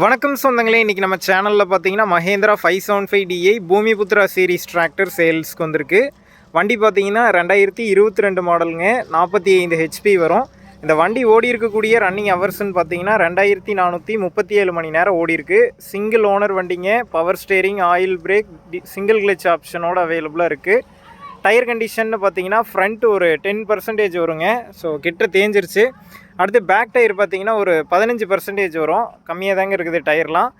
வணக்கம் சொந்தங்களே இன்றைக்கி நம்ம சேனலில் பார்த்தீங்கன்னா Mahindra five seven five DI Bhoomiputra series tractor சேல்ஸ்க்கு வந்திருக்கு. வண்டி பார்த்தீங்கன்னா ரெண்டாயிரத்தி இருபத்தி ரெண்டு மாடலுங்க நாற்பத்தி ஐந்து ஹெச்பி வரும். இந்த வண்டி ஓடி இருக்கக்கூடிய ரன்னிங் ஹவர்ஸ்னு பார்த்தீங்கன்னா ரெண்டாயிரத்தி நானூற்றி முப்பத்தி ஏழு மணி நேரம் ஓடி இருக்கு. சிங்கிள் ஓனர் வண்டிங்க power steering oil brake single clutch ஆப்ஷனோட அவைலபிளாக இருக்குது டயர் கண்டிஷன்னு பார்த்தீங்கன்னா ஃப்ரண்ட் ஒரு டென் பர்சன்டேஜ் வருங்க. ஸோ கிட்ட தேஞ்சிருச்சு. அடுத்து பேக் டயர் பார்த்தீங்கன்னா ஒரு பதினஞ்சு பர்சன்டேஜ் வரும். கம்மியாக தாங்க இருக்குது டயர்லாம்.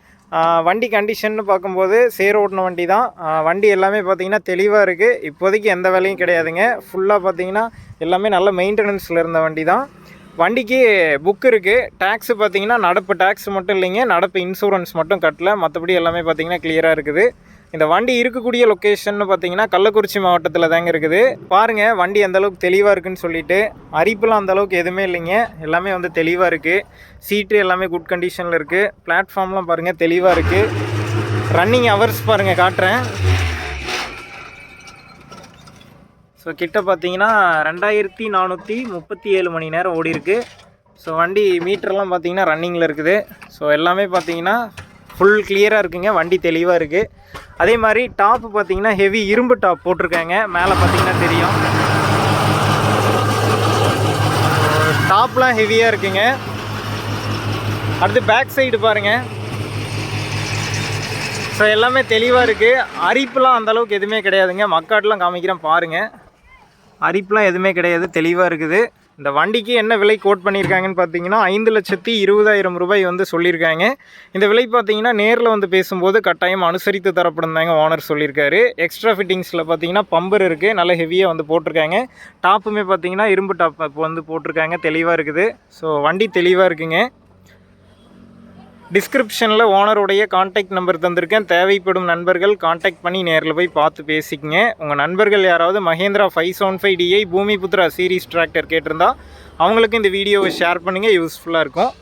வண்டி கண்டிஷன்னு பார்க்கும்போது சேர் ஓட்டின வண்டி தான். வண்டி எல்லாமே பார்த்தீங்கன்னா தெளிவாக இருக்குது இப்போதைக்கு எந்த வேலையும் கிடையாதுங்க. ஃபுல்லாக பார்த்தீங்கன்னா எல்லாமே நல்ல மெயின்டெனன்ஸில் இருந்த வண்டி தான். வண்டிக்கு புக் இருக்குது டேக்ஸு பார்த்தீங்கன்னா நடப்பு டேக்ஸ் மட்டும் இல்லைங்க. நடப்பு இன்சூரன்ஸ் மட்டும் கட்டல. மற்றபடி எல்லாமே பார்த்தீங்கன்னா கிளியராக இருக்குது. இந்த வண்டி இருக்கக்கூடிய லொக்கேஷன் பார்த்தீங்கன்னா கள்ளக்குறிச்சி மாவட்டத்தில் தாங்க இருக்குது. பாருங்கள் வண்டி அந்தளவுக்கு தெளிவாக இருக்குன்னு சொல்லிட்டு அரிப்புலாம் அந்த அளவுக்கு எதுவுமே இல்லைங்க. எல்லாமே வந்து தெளிவாக இருக்குது சீட்டு எல்லாமே குட் கண்டிஷனில் இருக்குது பிளாட்ஃபார்ம்லாம் பாருங்கள் தெளிவாக இருக்குது ரன்னிங் ஹவர்ஸ் பாருங்கள் காட்டுறேன். ஸோ கிட்ட பார்த்தீங்கன்னா ரெண்டாயிரத்தி நானூற்றி முப்பத்தி ஏழு மணி நேரம் ஓடி இருக்குது ஸோ வண்டி மீட்டர்லாம் பார்த்தீங்கன்னா ரன்னிங்கில் இருக்குது. ஸோ எல்லாமே பார்த்தீங்கன்னா ஃபுல் கிளியராக இருக்குங்க வண்டி தெளிவாக இருக்குது அதே மாதிரி டாப்பு பார்த்தீங்கன்னா ஹெவி இரும்பு டாப் போட்டிருக்காங்க. மேலே பார்த்தீங்கன்னா தெரியும். டாப்லாம் ஹெவியாக இருக்குங்க. அடுத்து பேக் சைடு பாருங்கள் ஸோ எல்லாமே தெளிவாக இருக்குது அரிப்புலாம் அந்தளவுக்கு எதுவுமே கிடையாதுங்க. மக்காட்டெலாம் காமிக்கிறேன் பாருங்கள் அரிப்புலாம் எதுவுமே கிடையாது. தெளிவாக இருக்குது. இந்த வண்டிக்கு என்ன விலை கோட் பண்ணியிருக்காங்கன்னு பார்த்தீங்கன்னா ஐந்து லட்சத்தி இருபதாயிரம் ரூபாய் வந்து சொல்லியிருக்காங்க. இந்த விலை பார்த்தீங்கன்னா நேரில் வந்து பேசும்போது கட்டாயம் அனுசரித்து தரப்படும் தாங்க ஓனர் சொல்லியிருக்காரு. எக்ஸ்ட்ரா ஃபிட்டிங்ஸில் பார்த்தீங்கன்னா பம்பர் இருக்குது நல்ல ஹெவியாக வந்து போட்டிருக்காங்க. டாப்புமே பார்த்தீங்கன்னா இரும்பு டாப் இப்போ வந்து போட்டிருக்காங்க தெளிவாக இருக்குது. ஸோ வண்டி தெளிவாக இருக்குங்க. டிஸ்கிரிப்ஷனில் ஓனருடைய காண்டாக்ட் நம்பர் தந்திருக்கேன். தேவைப்படும் நண்பர்கள் காண்டாக்ட் பண்ணி நேரில் போய் பார்த்து பேசிக்கங்க. உங்கள் நண்பர்கள் யாராவது Mahindra five seven five DI Bhoomiputra series tractor கேட்டிருந்தா அவங்களுக்கு இந்த வீடியோவை ஷேர் பண்ணுங்கள் யூஸ்ஃபுல்லாக இருக்கும்.